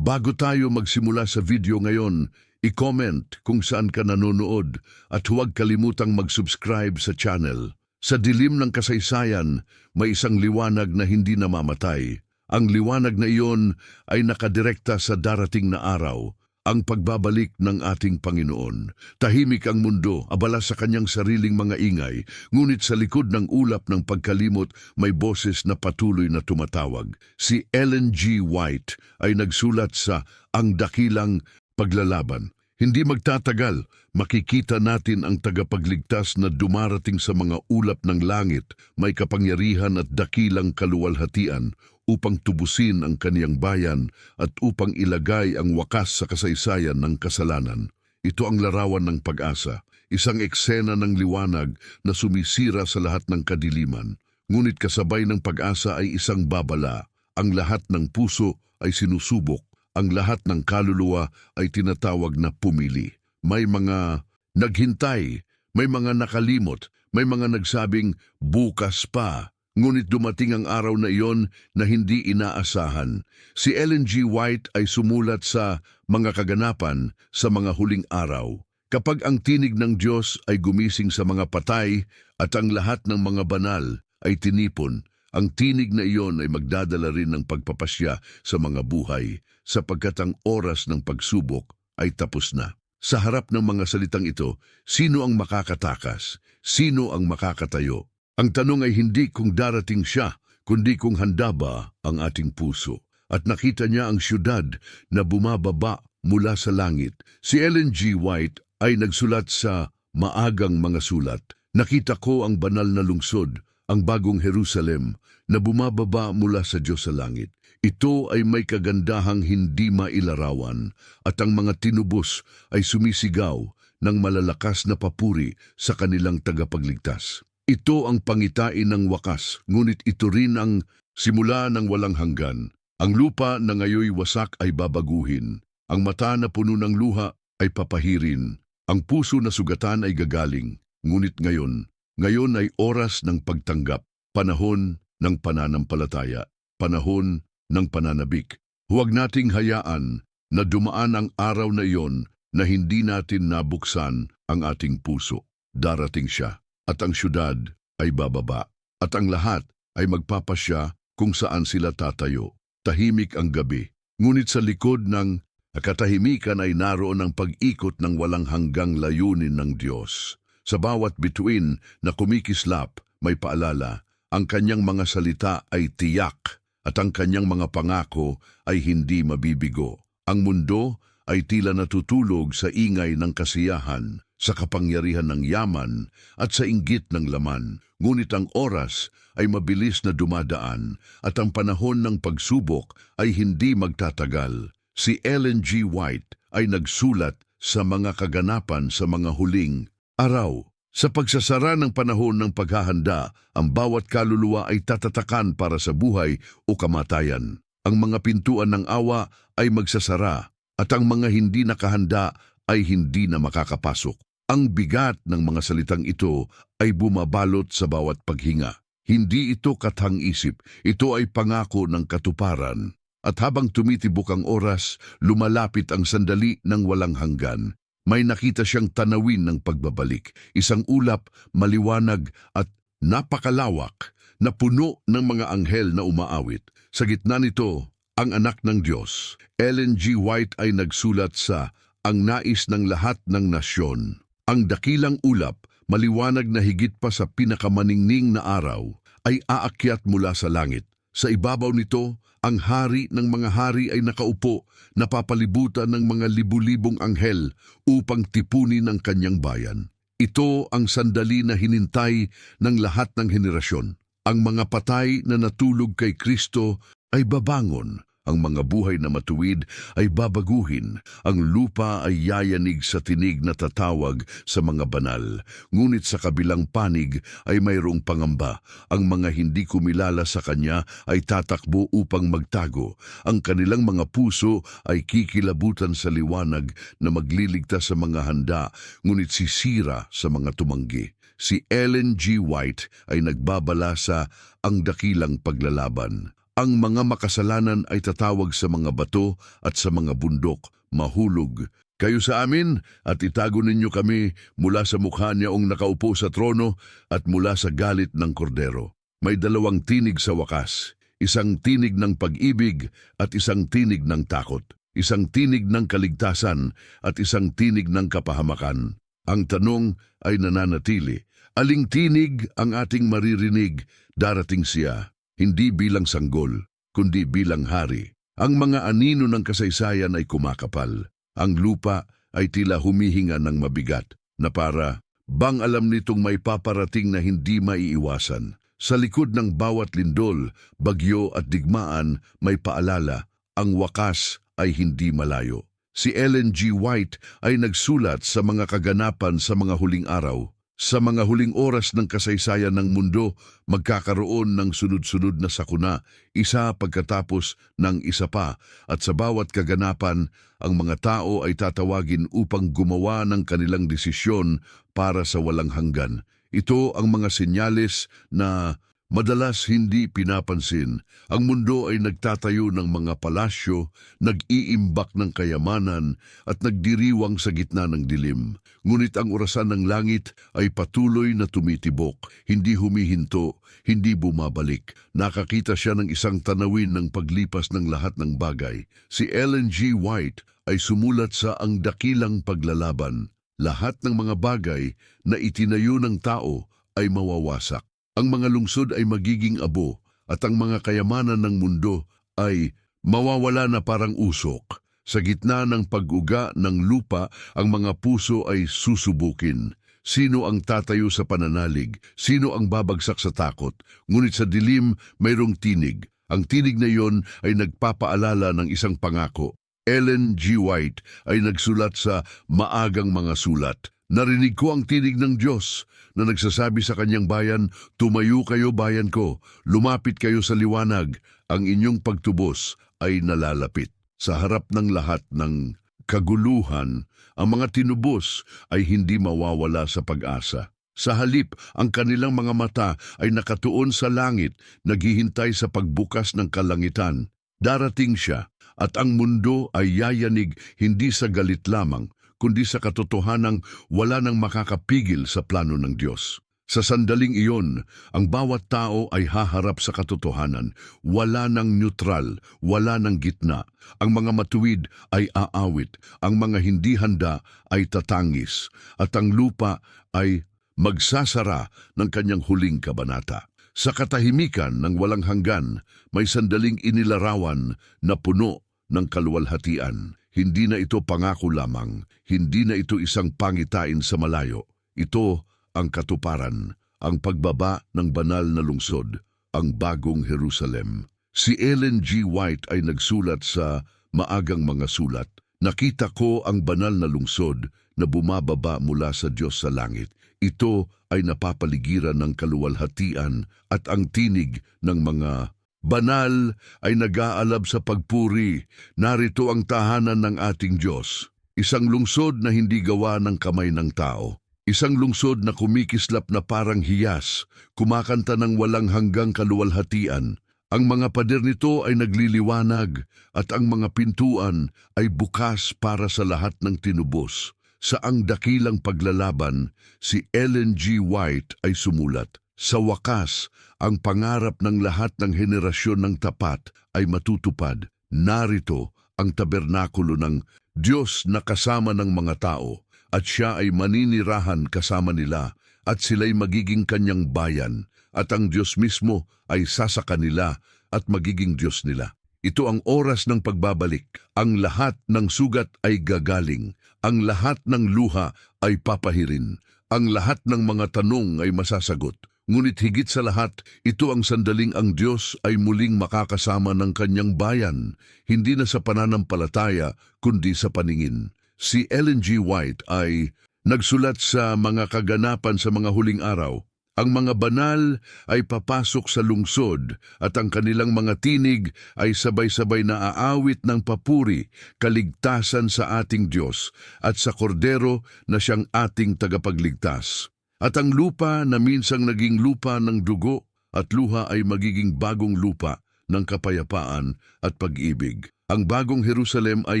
Bago tayo magsimula sa video ngayon, i-comment kung saan ka nanonood at huwag kalimutang mag-subscribe sa channel. Sa dilim ng kasaysayan, may isang liwanag na hindi namamatay. Ang liwanag na iyon ay nakadirekta sa darating na araw, ang pagbabalik ng ating Panginoon. Tahimik ang mundo, abala sa kanyang sariling mga ingay, ngunit sa likod ng ulap ng pagkalimot may boses na patuloy na tumatawag. Si Ellen G. White ay nagsulat sa Ang Dakilang Paglalaban. Hindi magtatagal, makikita natin ang tagapagligtas na dumarating sa mga ulap ng langit, may kapangyarihan at dakilang kaluwalhatian upang tubusin ang kaniyang bayan at upang ilagay ang wakas sa kasaysayan ng kasalanan. Ito ang larawan ng pag-asa, isang eksena ng liwanag na sumisira sa lahat ng kadiliman. Ngunit kasabay ng pag-asa ay isang babala. Ang lahat ng puso ay sinusubok, ang lahat ng kaluluwa ay tinatawag na pumili. May mga naghintay, may mga nakalimot, may mga nagsabing bukas pa, Ngunit dumating ang araw na iyon na hindi inaasahan. Si Ellen G. White ay sumulat sa mga kaganapan sa mga huling araw. Kapag ang tinig ng Diyos ay gumising sa mga patay at ang lahat ng mga banal ay tinipon, ang tinig na iyon ay magdadala rin ng pagpapasya sa mga buhay sapagkat ang oras ng pagsubok ay tapos na. Sa harap ng mga salitang ito, sino ang makakatakas? Sino ang makakatayo? Ang tanong ay hindi kung darating siya, kundi kung handa ba ang ating puso. At nakita niya ang syudad na bumababa mula sa langit. Si Ellen G. White ay nagsulat sa Maagang Mga Sulat. Nakita ko ang banal na lungsod, ang bagong Jerusalem, na bumababa mula sa Diyos sa langit. Ito ay may kagandahang hindi mailarawan at ang mga tinubos ay sumisigaw ng malalakas na papuri sa kanilang tagapagligtas. Ito ang pangitain ng wakas, ngunit ito rin ang simula ng walang hanggan. Ang lupa na ngayoy wasak ay babaguhin. Ang mata na puno ng luha ay papahirin. Ang puso na sugatan ay gagaling. Ngunit ngayon, ngayon ay oras ng pagtanggap, panahon ng pananampalataya, panahon ng pananabik. Huwag nating hayaan na dumaan ang araw na iyon na hindi natin nabuksan ang ating puso. Darating siya at ang syudad ay bababa, at ang lahat ay magpapasya kung saan sila tatayo. Tahimik ang gabi, ngunit sa likod ng katahimikan ay naroon ang pag-ikot ng walang hanggang layunin ng Diyos. Sa bawat bituin na kumikislap, may paalala, ang kanyang mga salita ay tiyak at ang kanyang mga pangako ay hindi mabibigo. Ang mundo ay tila natutulog sa ingay ng kasiyahan, sa kapangyarihan ng yaman at sa inggit ng laman. Ngunit ang oras ay mabilis na dumadaan at ang panahon ng pagsubok ay hindi magtatagal. Si Ellen G. White ay nagsulat sa mga kaganapan sa mga huling araw. Sa pagsasara ng panahon ng paghahanda, ang bawat kaluluwa ay tatatakan para sa buhay o kamatayan. Ang mga pintuan ng awa ay magsasara at ang mga hindi nakahanda ay hindi na makakapasok. Ang bigat ng mga salitang ito ay bumabalot sa bawat paghinga. Hindi ito kathang-isip, ito ay pangako ng katuparan. At habang tumitibok ang oras, lumalapit ang sandali ng walang hanggan. May nakita siyang tanawin ng pagbabalik, isang ulap, maliwanag at napakalawak na puno ng mga anghel na umaawit. Sa gitna nito, ang anak ng Diyos. Ellen G. White ay nagsulat sa Ang Nais ng Lahat ng Nasyon. Ang dakilang ulap, maliwanag na higit pa sa pinakamaningning na araw, ay aakyat mula sa langit. Sa ibabaw nito, ang hari ng mga hari ay nakaupo, napapalibutan ng mga libu-libong anghel upang tipunin ang kanyang bayan. Ito ang sandali na hinintay ng lahat ng henerasyon. Ang mga patay na natulog kay Kristo ay babangon ang mga buhay na matuwid ay babaguhin, ang lupa ay yayanig sa tinig na tatawag sa mga banal. Ngunit sa kabilang panig ay mayroong pangamba. Ang mga hindi kumilala sa kanya ay tatakbo upang magtago. Ang kanilang mga puso ay kikilabutan sa liwanag na magliligtas sa mga handa, ngunit sisira sa mga tumanggi. Si Ellen G. White ay nagbabala sa Ang Dakilang Paglalaban. Ang mga makasalanan ay tatawag sa mga bato at sa mga bundok, mahulog. Kayo sa amin at itago ninyo kami mula sa mukha niyaong nakaupo sa trono at mula sa galit ng kordero. May dalawang tinig sa wakas, isang tinig ng pag-ibig at isang tinig ng takot, isang tinig ng kaligtasan at isang tinig ng kapahamakan. Ang tanong ay nananatili, aling tinig ang ating maririnig, darating siya, hindi bilang sanggol, kundi bilang hari. Ang mga anino ng kasaysayan ay kumakapal. Ang lupa ay tila humihinga ng mabigat na para bang alam nitong may paparating na hindi maiiwasan. Sa likod ng bawat lindol, bagyo at digmaan may paalala, ang wakas ay hindi malayo. Si Ellen G. White ay nagsulat sa mga kaganapan sa mga huling araw. Sa mga huling oras ng kasaysayan ng mundo, magkakaroon ng sunod-sunod na sakuna, isa pagkatapos ng isa pa, at sa bawat kaganapan, ang mga tao ay tatawagin upang gumawa ng kanilang desisyon para sa walang hanggan. Ito ang mga senyales na madalas hindi pinapansin. Ang mundo ay nagtatayo ng mga palasyo, nag-iimbak ng kayamanan at nagdiriwang sa gitna ng dilim. Ngunit ang orasan ng langit ay patuloy na tumitibok, hindi humihinto, hindi bumabalik. Nakakita siya ng isang tanawin ng paglipas ng lahat ng bagay. Si Ellen G. White ay sumulat sa Ang Dakilang Paglalaban. Lahat ng mga bagay na itinayo ng tao ay mawawasak. Ang mga lungsod ay magiging abo at ang mga kayamanan ng mundo ay mawawala na parang usok. Sa gitna ng pag-uga ng lupa, ang mga puso ay susubukin. Sino ang tatayo sa pananalig? Sino ang babagsak sa takot? Ngunit sa dilim, mayroong tinig. Ang tinig na iyon ay nagpapaalala ng isang pangako. Ellen G. White ay nagsulat sa Maagang Mga Sulat. Narinig ko ang tinig ng Diyos na nagsasabi sa kanyang bayan, Tumayo kayo bayan ko, lumapit kayo sa liwanag, ang inyong pagtubos ay nalalapit. Sa harap ng lahat ng kaguluhan, ang mga tinubos ay hindi mawawala sa pag-asa. Sa halip, ang kanilang mga mata ay nakatuon sa langit, naghihintay sa pagbukas ng kalangitan. Darating siya, at ang mundo ay yayanig hindi sa galit lamang, kundi sa katotohanang wala nang makakapigil sa plano ng Diyos. Sa sandaling iyon, ang bawat tao ay haharap sa katotohanan. Wala nang neutral, wala nang gitna. Ang mga matuwid ay aawit, ang mga hindi handa ay tatangis, at ang lupa ay magsasara ng kanyang huling kabanata. Sa katahimikan ng walang hanggan, may sandaling inilarawan na puno ng kaluwalhatian. Hindi na ito pangako lamang, hindi na ito isang pangitain sa malayo. Ito ang katuparan, ang pagbaba ng banal na lungsod, ang bagong Jerusalem. Si Ellen G. White ay nagsulat sa Maagang Mga Sulat, Nakita ko ang banal na lungsod na bumababa mula sa Diyos sa langit. Ito ay napapaligiran ng kaluwalhatian at ang tinig ng mga banal ay nag-aalab sa pagpuri. Narito ang tahanan ng ating Diyos. Isang lungsod na hindi gawa ng kamay ng tao. Isang lungsod na kumikislap na parang hiyas, kumakanta ng walang hanggang kaluwalhatian. Ang mga pader nito ay nagliliwanag at ang mga pintuan ay bukas para sa lahat ng tinubos. Sa ang dakilang paglalaban, si Ellen G. White ay sumulat, Sa wakas, ang pangarap ng lahat ng henerasyon ng tapat ay matutupad. Narito ang tabernakulo ng Diyos na kasama ng mga tao at siya ay maninirahan kasama nila at sila'y magiging kanyang bayan at ang Diyos mismo ay sasaka nila at magiging Diyos nila. Ito ang oras ng pagbabalik. Ang lahat ng sugat ay gagaling. Ang lahat ng luha ay papahirin. Ang lahat ng mga tanong ay masasagot. Ngunit higit sa lahat, ito ang sandaling ang Diyos ay muling makakasama ng kanyang bayan, hindi na sa pananampalataya, kundi sa paningin. Si Ellen G. White ay nagsulat sa mga kaganapan sa mga huling araw. Ang mga banal ay papasok sa lungsod at ang kanilang mga tinig ay sabay-sabay na aawit ng papuri, kaligtasan sa ating Diyos at sa kordero na siyang ating tagapagligtas. At ang lupa na minsang naging lupa ng dugo at luha ay magiging bagong lupa ng kapayapaan at pag-ibig. Ang bagong Jerusalem ay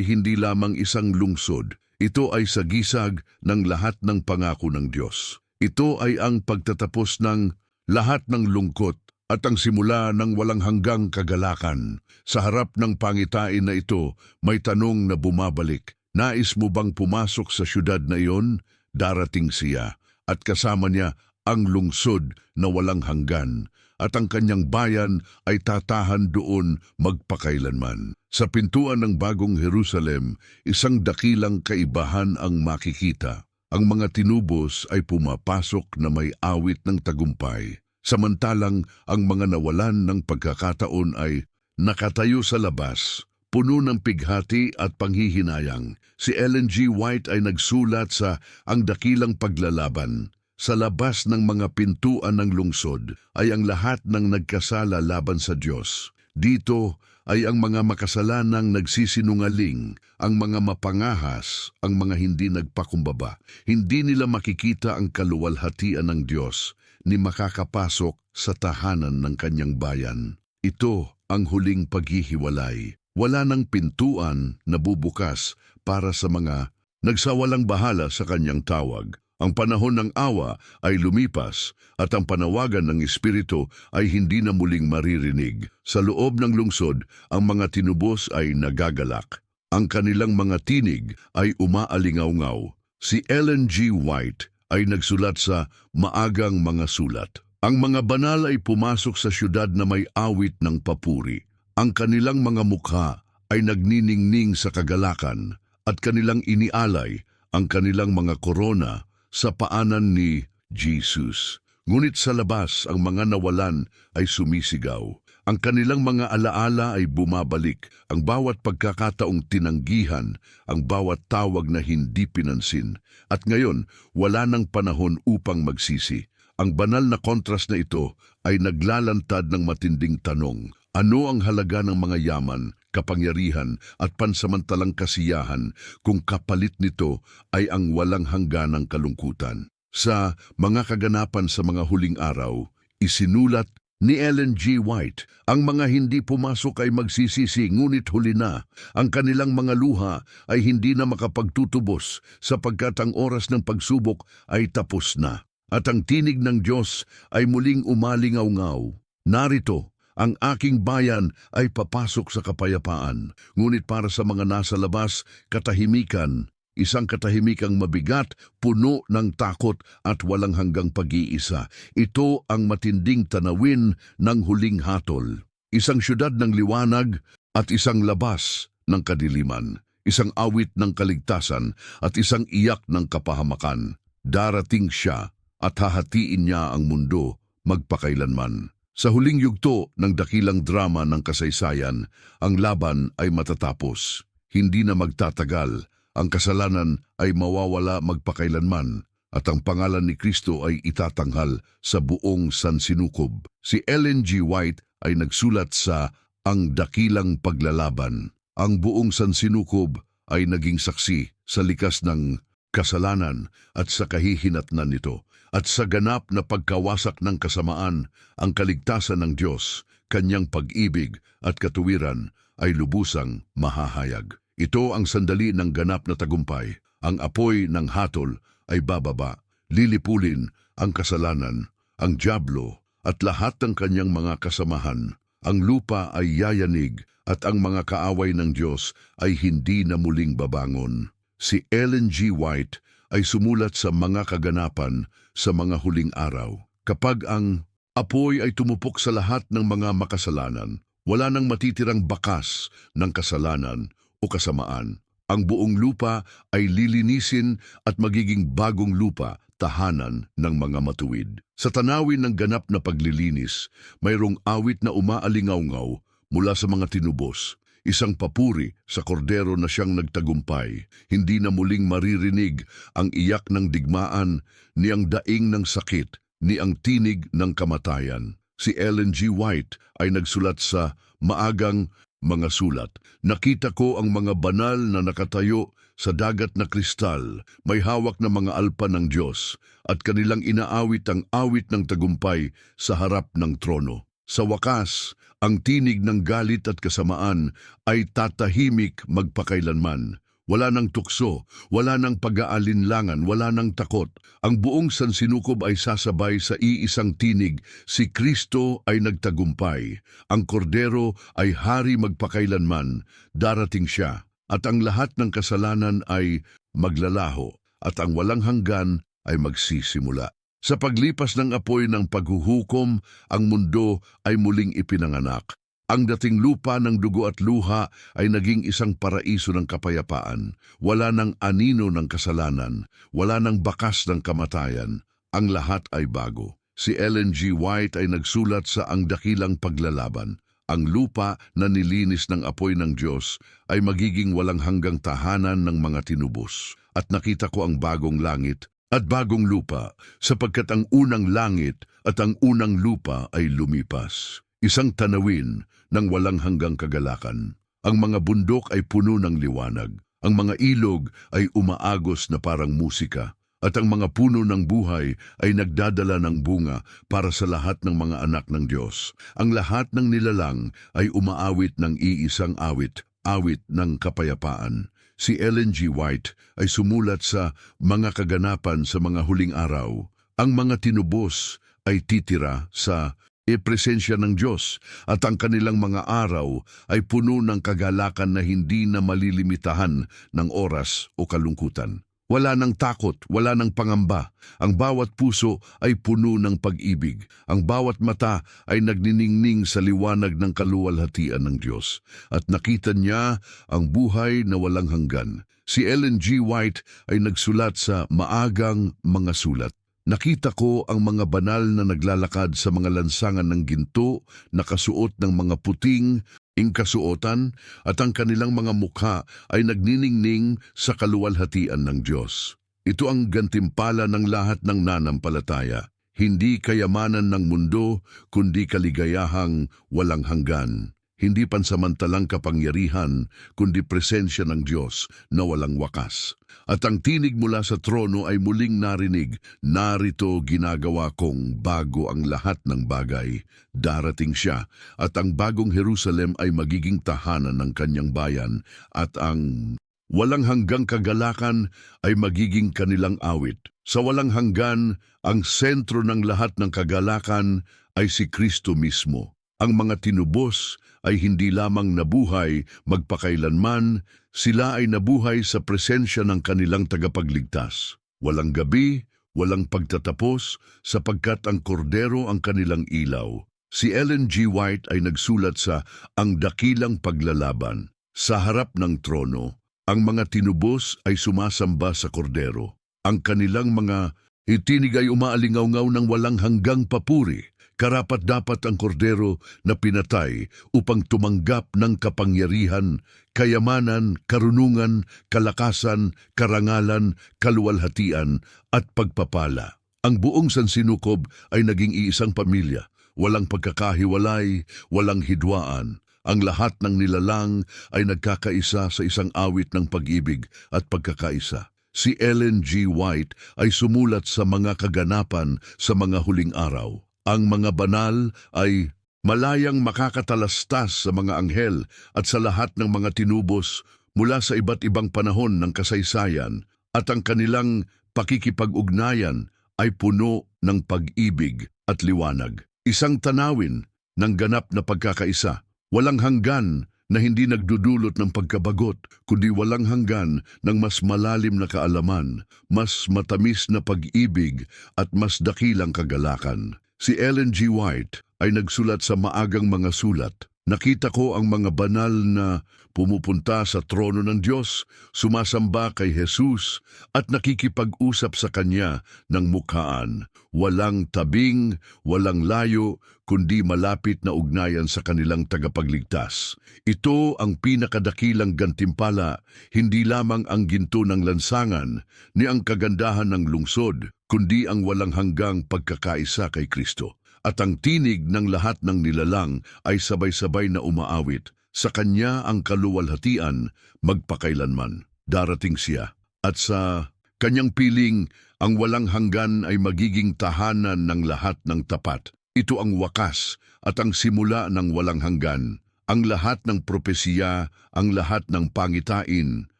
hindi lamang isang lungsod. Ito ay sagisag ng lahat ng pangako ng Diyos. Ito ay ang pagtatapos ng lahat ng lungkot at ang simula ng walang hanggang kagalakan. Sa harap ng pangitain na ito, may tanong na bumabalik. Nais mo bang pumasok sa syudad na iyon? Darating siya at kasama niya ang lungsod na walang hanggan at ang kanyang bayan ay tatahan doon magpakailanman. Sa pintuan ng bagong Jerusalem, isang dakilang kaibahan ang makikita. Ang mga tinubos ay pumapasok na may awit ng tagumpay, samantalang ang mga nawalan ng pagkakataon ay nakatayo sa labas, puno ng pighati at panghihinayang. Si Ellen G. White ay nagsulat sa Ang Dakilang Paglalaban. Sa labas ng mga pintuan ng lungsod ay ang lahat ng nagkasala laban sa Diyos. Dito ay ang mga makasalanang nagsisinungaling, ang mga mapangahas, ang mga hindi nagpakumbaba. Hindi nila makikita ang kaluwalhatian ng Diyos ni makakapasok sa tahanan ng kanyang bayan. Ito ang huling paghihiwalay. Wala ng pintuan na bubukas para sa mga nagsawalang bahala sa kanyang tawag. Ang panahon ng awa ay lumipas at ang panawagan ng Espiritu ay hindi na muling maririnig. Sa loob ng lungsod, ang mga tinubos ay nagagalak. Ang kanilang mga tinig ay umaalingaw-ngaw. Si Ellen G. White ay nagsulat sa Maagang Mga Sulat. Ang mga banal ay pumasok sa syudad na may awit ng papuri. Ang kanilang mga mukha ay nagniningning sa kagalakan at kanilang inialay ang kanilang mga korona sa paanan ni Jesus. Ngunit sa labas ang mga nawalan ay sumisigaw. Ang kanilang mga alaala ay bumabalik, ang bawat pagkakataong tinanggihan, ang bawat tawag na hindi pinansin. At ngayon, wala nang panahon upang magsisi. Ang banal na kontras na ito ay naglalantad ng matinding tanong. Ano ang halaga ng mga yaman, kapangyarihan at pansamantalang kasiyahan kung kapalit nito ay ang walang hangganang kalungkutan? Sa mga kaganapan sa mga huling araw, isinulat ni Ellen G. White, ang mga hindi pumasok ay magsisisi ngunit huli na. Ang kanilang mga luha ay hindi na makapagtutubos sapagkat ang oras ng pagsubok ay tapos na. At ang tinig ng Diyos ay muling umalingaw-ngaw. Narito, ang aking bayan ay papasok sa kapayapaan. Ngunit para sa mga nasa labas, katahimikan, isang katahimikang mabigat, puno ng takot at walang hanggang pag-iisa. Ito ang matinding tanawin ng huling hatol. Isang syudad ng liwanag at isang labas ng kadiliman. Isang awit ng kaligtasan at isang iyak ng kapahamakan. Darating siya at hahatiin niya ang mundo magpakailanman. Sa huling yugto ng dakilang drama ng kasaysayan, ang laban ay matatapos. Hindi na magtatagal, ang kasalanan ay mawawala magpakailanman at ang pangalan ni Kristo ay itatanghal sa buong sansinukob. Si Ellen G. White ay nagsulat sa Ang Dakilang Paglalaban. Ang buong sansinukob ay naging saksi sa likas ng kasalanan at sa kahihinatnan nito. At sa ganap na pagkawasak ng kasamaan, ang kaligtasan ng Diyos, kanyang pag-ibig at katuwiran ay lubusang mahahayag. Ito ang sandali ng ganap na tagumpay. Ang apoy ng hatol ay bababa, lilipulin ang kasalanan, ang diablo at lahat ng kanyang mga kasamahan. Ang lupa ay yayanig at ang mga kaaway ng Diyos ay hindi na muling babangon. Si Ellen G. White ay sumulat sa mga kaganapan sa mga huling araw. Kapag ang apoy ay tumupok sa lahat ng mga makasalanan, wala nang matitirang bakas ng kasalanan o kasamaan. Ang buong lupa ay lilinisin at magiging bagong lupa, tahanan ng mga matuwid. Sa tanawin ng ganap na paglilinis, mayroong awit na umaalingaw-ngaw mula sa mga tinubos. Isang papuri sa kordero na siyang nagtagumpay. Hindi na muling maririnig ang iyak ng digmaan, ni ang daing ng sakit, ni ang tinig ng kamatayan. Si Ellen G. White ay nagsulat sa Maagang Mga Sulat. Nakita ko ang mga banal na nakatayo sa dagat na kristal, may hawak na mga alpa ng Diyos, at kanilang inaawit ang awit ng tagumpay sa harap ng trono. Sa wakas, ang tinig ng galit at kasamaan ay tatahimik magpakailanman. Wala nang tukso, wala nang pag-aalinlangan, wala nang takot. Ang buong sansinukob ay sasabay sa iisang tinig, si Kristo ay nagtagumpay. Ang kordero ay hari magpakailanman, darating siya. At ang lahat ng kasalanan ay maglalaho, at ang walang hanggan ay magsisimula. Sa paglipas ng apoy ng paghuhukom, ang mundo ay muling ipinanganak. Ang dating lupa ng dugo at luha ay naging isang paraiso ng kapayapaan. Wala ng anino ng kasalanan, wala ng bakas ng kamatayan. Ang lahat ay bago. Si Ellen G. White ay nagsulat sa Ang Dakilang Paglalaban. Ang lupa na nilinis ng apoy ng Diyos ay magiging walang hanggang tahanan ng mga tinubos. At nakita ko ang bagong langit at bagong lupa, sapagkat ang unang langit at ang unang lupa ay lumipas. Isang tanawin ng walang hanggang kagalakan. Ang mga bundok ay puno ng liwanag. Ang mga ilog ay umaagos na parang musika. At ang mga puno ng buhay ay nagdadala ng bunga para sa lahat ng mga anak ng Diyos. Ang lahat ng nilalang ay umaawit ng iisang awit, awit ng kapayapaan. Si Ellen G. White ay sumulat sa mga kaganapan sa mga huling araw. Ang mga tinubos ay titira sa e-presensya ng Diyos at ang kanilang mga araw ay puno ng kagalakan na hindi na malilimitahan ng oras o kalungkutan. Wala ng takot, wala ng pangamba. Ang bawat puso ay puno ng pag-ibig. Ang bawat mata ay nagniningning sa liwanag ng kaluwalhatian ng Diyos. At nakita niya ang buhay na walang hanggan. Si Ellen G. White ay nagsulat sa Maagang Mga Sulat. Nakita ko ang mga banal na naglalakad sa mga lansangan ng ginto, nakasuot ng mga puting, ingkasuotan, at ang kanilang mga mukha ay nagniningning sa kaluwalhatian ng Diyos. Ito ang gantimpala ng lahat ng nanampalataya, hindi kayamanan ng mundo, kundi kaligayahang walang hanggan. Hindi pansamantalang kapangyarihan, kundi presensya ng Diyos na walang wakas. At ang tinig mula sa trono ay muling narinig, narito ginagawa kong bago ang lahat ng bagay. Darating siya, at ang bagong Jerusalem ay magiging tahanan ng kanyang bayan, at ang walang hanggang kagalakan ay magiging kanilang awit. Sa walang hanggan, ang sentro ng lahat ng kagalakan ay si Kristo mismo. Ang mga tinubos ay hindi lamang nabuhay magpakailanman, sila ay nabuhay sa presensya ng kanilang tagapagligtas. Walang gabi, walang pagtatapos, sapagkat ang kordero ang kanilang ilaw. Si Ellen G. White ay nagsulat sa Ang Dakilang Paglalaban. Sa harap ng trono, ang mga tinubos ay sumasamba sa kordero. Ang kanilang mga itinig ay umaalingaw-ngaw ng walang hanggang papuri. Karapat dapat ang kordero na pinatay upang tumanggap ng kapangyarihan, kayamanan, karunungan, kalakasan, karangalan, kaluwalhatian at pagpapala. Ang buong sansinukob ay naging iisang pamilya, walang pagkakahiwalay, walang hidwaan. Ang lahat ng nilalang ay nagkakaisa sa isang awit ng pag-ibig at pagkakaisa. Si Ellen G. White ay sumulat sa mga kaganapan sa mga huling araw. Ang mga banal ay malayang makakatalastas sa mga anghel at sa lahat ng mga tinubos mula sa iba't ibang panahon ng kasaysayan at ang kanilang pakikipag-ugnayan ay puno ng pag-ibig at liwanag. Isang tanawin ng ganap na pagkakaisa, walang hanggan na hindi nagdudulot ng pagkabagot, kundi walang hanggan ng mas malalim na kaalaman, mas matamis na pag-ibig at mas dakilang kagalakan. Si Ellen G. White ay nagsulat sa maagang mga sulat. Nakita ko ang mga banal na pumupunta sa trono ng Diyos, sumasamba kay Jesus at nakikipag-usap sa Kanya ng mukhaan. Walang tabing, walang layo, kundi malapit na ugnayan sa kanilang tagapagligtas. Ito ang pinakadakilang gantimpala, hindi lamang ang ginto ng lansangan, ni ang kagandahan ng lungsod, kundi ang walang hanggang pagkakaisa kay Kristo. At ang tinig ng lahat ng nilalang ay sabay-sabay na umaawit. Sa kanya ang kaluwalhatian magpakailanman. Darating siya. At sa kanyang piling, ang walang hanggan ay magiging tahanan ng lahat ng tapat. Ito ang wakas at ang simula ng walang hanggan. Ang lahat ng propesiya, ang lahat ng pangitain,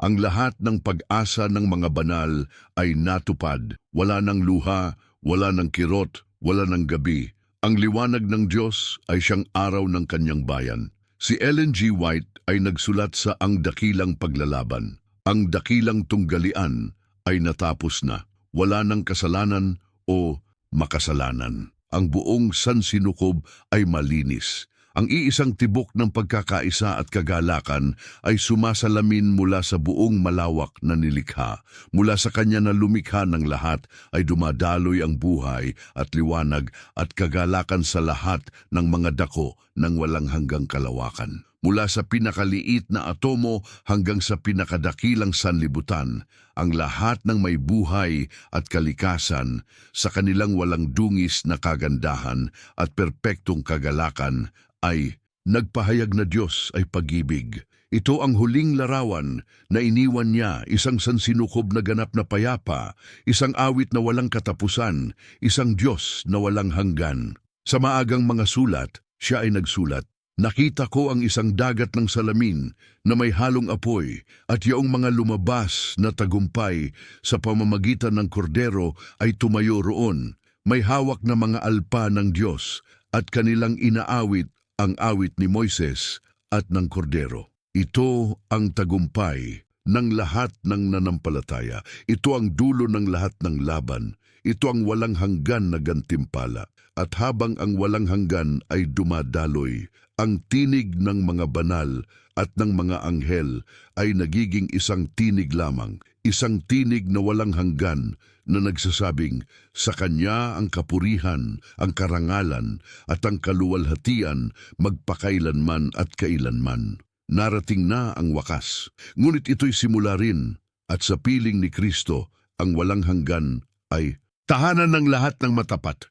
ang lahat ng pag-asa ng mga banal ay natupad. Wala ng luha, wala ng kirot, wala ng gabi. Ang liwanag ng Diyos ay siyang araw ng kanyang bayan. Si Ellen G. White ay nagsulat sa Ang Dakilang Paglalaban. Ang dakilang tunggalian ay natapos na. Wala ng kasalanan o makasalanan. Ang buong sansinukob ay malinis. Ang iisang tibok ng pagkakaisa at kagalakan ay sumasalamin mula sa buong malawak na nilikha. Mula sa kanya na lumikha ng lahat ay dumadaloy ang buhay at liwanag at kagalakan sa lahat ng mga dako ng walang hanggang kalawakan. Mula sa pinakaliit na atomo hanggang sa pinakadakilang sanlibutan, ang lahat ng may buhay at kalikasan sa kanilang walang dungis na kagandahan at perpektong kagalakan ay nagpahayag na Diyos ay pag-ibig. Ito ang huling larawan na iniwan niya, isang sansinukob na ganap na payapa, isang awit na walang katapusan, isang Diyos na walang hanggan. Sa maagang mga sulat, siya ay nagsulat, Nakita ko ang isang dagat ng salamin na may halong apoy at yaong mga lumabas na tagumpay sa pamamagitan ng kordero ay tumayo roon. May hawak na mga alpa ng Diyos at kanilang inaawit ang awit ni Moises at ng kordero. Ito ang tagumpay ng lahat ng nanampalataya. Ito ang dulo ng lahat ng laban. Ito ang walang hanggan na gantimpala. At habang ang walang hanggan ay dumadaloy, ang tinig ng mga banal at ng mga anghel ay nagiging isang tinig lamang, isang tinig na walang hanggan na nagsasabing, sa Kanya ang kapurihan, ang karangalan at ang kaluwalhatian magpakailanman at kailanman. Narating na ang wakas, ngunit ito'y simula rin at sa piling ni Kristo ang walang hanggan ay tahanan ng lahat ng matapat.